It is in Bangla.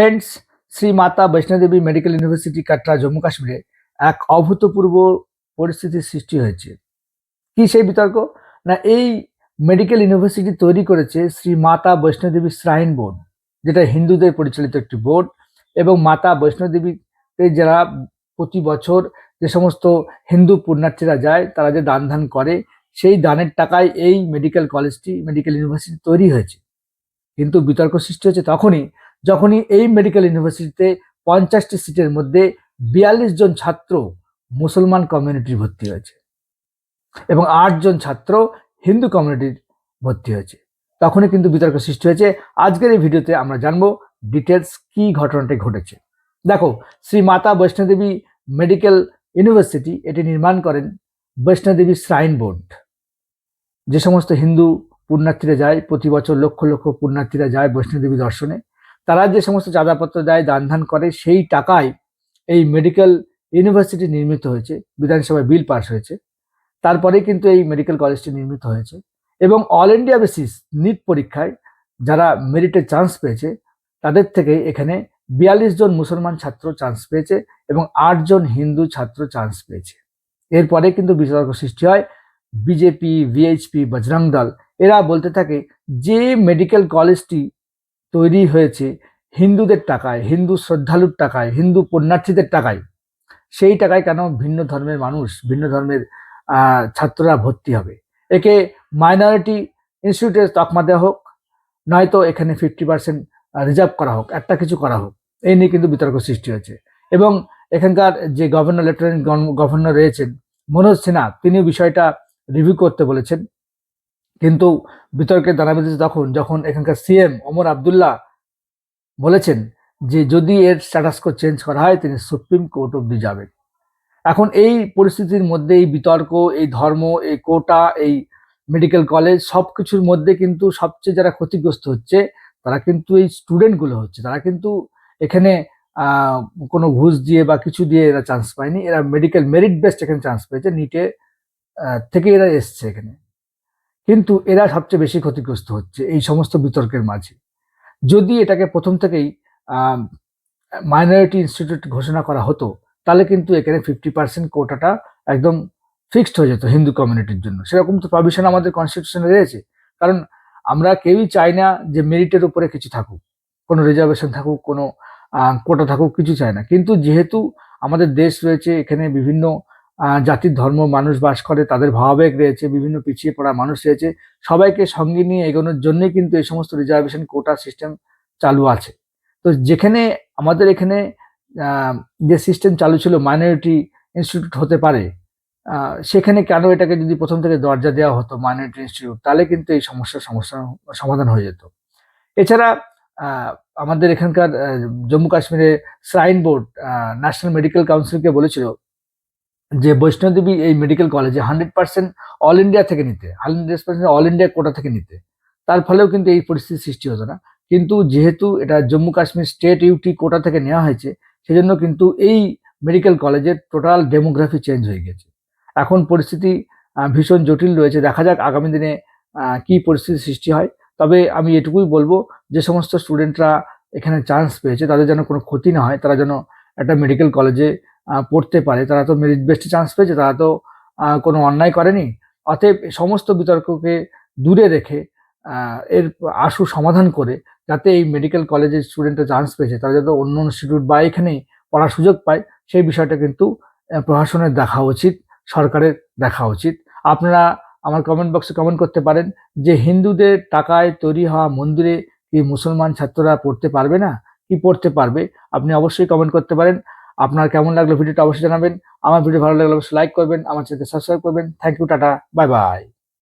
Friends, Shri Mata Vaishnodevi medical university Katra, Jammu কাশ্মীরে এক অভূতপূর্ব পরিস্থিতির সৃষ্টি হয়েছে। কি সেই বিতর্ক? না, এই মেডিকেল ইউনিভার্সিটি তৈরি করেছে শ্রী মাতা বৈষ্ণোদেবী শ্রাইন বোর্ড, যেটা হিন্দুদের পরিচালিত একটি বোর্ড, এবং মাতা বৈষ্ণোদেবীতে যারা প্রতি বছর যে সমস্ত হিন্দু পুণ্যার্থীরা যায়, তারা যে দান ধান করে, সেই দানের টাকায় এই মেডিকেল কলেজটি, মেডিকেল ইউনিভার্সিটি তৈরি হয়েছে। কিন্তু বিতর্ক সৃষ্টি হচ্ছে তখনই যখনই এই মেডিকেল ইউনিভার্সিটিতে পঞ্চাশটি সিটের মধ্যে বিয়াল্লিশ জন ছাত্র মুসলমান কমিউনিটির ভর্তি হয়েছে এবং আটজন ছাত্র হিন্দু কমিউনিটির ভর্তি হয়েছে। তখনই কিন্তু বিতর্ক সৃষ্টি হয়েছে। আজকের এই ভিডিওতে আমরা জানব ডিটেলস কি ঘটনাটি ঘটেছে। দেখো, শ্রী মাতা বৈষ্ণোদেবী মেডিকেল ইউনিভার্সিটি এটি নির্মাণ করেন বৈষ্ণোদেবী শ্রাইন বোর্ড যে সমস্ত হিন্দু পুণ্যার্থীরা যায়, প্রতি বছর লক্ষ লক্ষ পুণ্যার্থীরা যায় বৈষ্ণোদেবী দর্শনে। তারা যে সমস্ত চাঁদাপত্র দেয় দান ধান করে, সেই টাকায় এই মেডিকেল ইউনিভার্সিটি নির্মিত হয়েছে, বিধানসভায় বিল পাস হয়েছে। তারপরে কিন্তু এই মেডিকেল কলেজটি নির্মিত হয়েছে। এবং অল ইন্ডিয়া বেসিস নিট পরীক্ষায় যারা মেরিটে চান্স পেয়েছে, তাদের থেকে এখানে বিয়াল্লিশ জন মুসলমান ছাত্র চান্স পেয়েছে এবং আটজন হিন্দু ছাত্র চান্স পেয়েছে। এরপরে কিন্তু বিতর্ক সৃষ্টি হয় বিজেপি ভিএইচপি বজরং দল, এরা বলতে থাকে যে মেডিকেল কলেজটি তৈরি হয়েছে হিন্দুদের টাকায়, হিন্দু শ্রদ্ধালুর টাকায়, হিন্দু পুণ্যার্থীদের টাকায়, সেই টাকায় কেন ভিন্ন ধর্মের মানুষ, ভিন্ন ধর্মের ছাত্ররা ভর্তি হবে? একে মাইনরিটি ইনস্টিটিউটের তকমা দেওয়া হোক, নয়তো এখানে ফিফটি পার্সেন্ট রিজার্ভ করা হোক, একটা কিছু করা হোক, এই নিয়ে কিন্তু বিতর্ক সৃষ্টি হয়েছে। এবং এখানকার যে গভর্নর লেফটেন্যান্ট গভর্নর রয়েছেন, মনোজ সিনহা তিনি বিষয়টা রিভিউ করতে বলেছেন। কিন্তু বিতর্কের দানা বেঁধেছে তখন, যখন এখানকার সিএম ওমর আবদুল্লাহ বলেছেন যে যদি এর স্ট্যাটাস কো চেঞ্জ করা হয়, তিনি সুপ্রিম কোর্ট অব্দি যাবেন। এখন এই পরিস্থিতির মধ্যে, এই বিতর্ক, এই ধর্ম, এই কোটা এই মেডিকেল কলেজ সব কিছুর মধ্যে কিন্তু সবচেয়ে যারা ক্ষতিগ্রস্ত হচ্ছে, তারা কিন্তু এই স্টুডেন্টগুলো হচ্ছে। তারা কিন্তু এখানে কোনো ঘুষ দিয়ে বা কিছু দিয়ে এরা চান্স পায়নি। এরা মেডিকেল মেরিট বেস্ট এখানে চান্স পেয়েছে নিটে থেকে এরা এসছে এখানে। কিন্তু এরা সবচেয়ে বেশি ক্ষতিগ্রস্ত হচ্ছে এই সমস্ত বিতর্কের মাঝে। যদি এটাকে প্রথম থেকেই মাইনরিটি ইনস্টিটিউট ঘোষণা করা হতো, তাহলে কিন্তু এখানে ফিফটি পার্সেন্ট কোটাটা একদম ফিক্সড হয়ে যেত হিন্দু কমিউনিটির জন্য। সেরকম তো প্রভিশন আমাদের কনস্টিটিউশনে রয়েছে। কারণ আমরা কেউই চাই না যে মেরিটের উপরে কিছু থাকুক। কোনো রিজার্ভেশন থাকুক, কোনো কোটা থাকুক, কিছু চাই না। কিন্তু যেহেতু আমাদের দেশ রয়েছে, এখানে বিভিন্ন জাতির ধর্ম, মানুষ বাস করে, তাদের ভাবাবেগ রয়েছে, বিভিন্ন পিছিয়ে পড়া মানুষ রয়েছে। সবাইকে সঙ্গে নিয়ে এগোনোর জন্যই কিন্তু এই সমস্ত রিজার্ভেশন কোটা সিস্টেম চালু আছে। তো যেখানে আমাদের এখানে যে সিস্টেম চালু ছিল মাইনরিটি ইনস্টিটিউট হতে পারে সেখানে কেন এটাকে যদি প্রথম থেকে দরজা দেওয়া হতো মাইনরিটি ইনস্টিটিউট তাহলে কিন্তু এই সমস্যার সমস্যা, সমাধান হয়ে যেত। এছাড়া আমাদের এখানকার জম্মু কাশ্মীরে শ্রাইন বোর্ড ন্যাশনাল মেডিকেল কাউন্সিলকে বলেছিল যে বৈষ্ণবদেবী এই মেডিকেল কলেজে হান্ড্রেড পার্সেন্ট অল ইন্ডিয়া থেকে নিতে hundred percent all India quota থেকে নিতে। তার ফলেও কিন্তু এই পরিস্থিতি সৃষ্টি হতো না। কিন্তু যেহেতু এটা Jammu Kashmir state UT quota থেকে নেওয়া হয়েছে, সেজন্য কিন্তু এই মেডিকেল কলেজের টোটাল ডেমোগ্রাফি চেঞ্জ হয়ে গেছে। এখন পরিস্থিতি ভীষণ জটিল রয়েছে। দেখা যাক আগামী দিনে কি পরিস্থিতি সৃষ্টি হয়। তবে আমি এটুকুই বলব, যে সমস্ত স্টুডেন্টরা এখানে চান্স পেয়েছে, তাদের যেন কোনো ক্ষতি না হয়, তারা যেন একটা মেডিকেল কলেজে পড়তে পারে। তারা তো মেরিট বেস্টে চান্স পেয়েছে, তারা তো কোনো অন্যায় করেনি। অতএব সমস্ত বিতর্ককে দূরে রেখে এর আশু সমাধান করে, যাতে এই মেডিকেল কলেজের স্টুডেন্টরা চান্স পেয়েছে, তারা যাতে অন্য ইনস্টিটিউট বা এখানেই পড়ার সুযোগ পায়, সেই বিষয়টা কিন্তু প্রশাসনের দেখা উচিত, সরকারের দেখা উচিত। আপনারা আমার কমেন্ট বক্সে কমেন্ট করতে পারেন যে, হিন্দুদের টাকায় তৈরি হওয়া মন্দিরে কি মুসলমান ছাত্ররা পড়তে পারবে না? কি পড়তে পারবে? আপনি অবশ্যই কমেন্ট করতে পারেন। আপনার কেমন লাগল ভিডিওটা অবশ্যই জানাবেন। আমার ভিডিও ভালো লাগলে অবশ্যই লাইক করবেন, আমার চ্যানেলকে সাবস্ক্রাইব করবেন। Thank you tata bye bye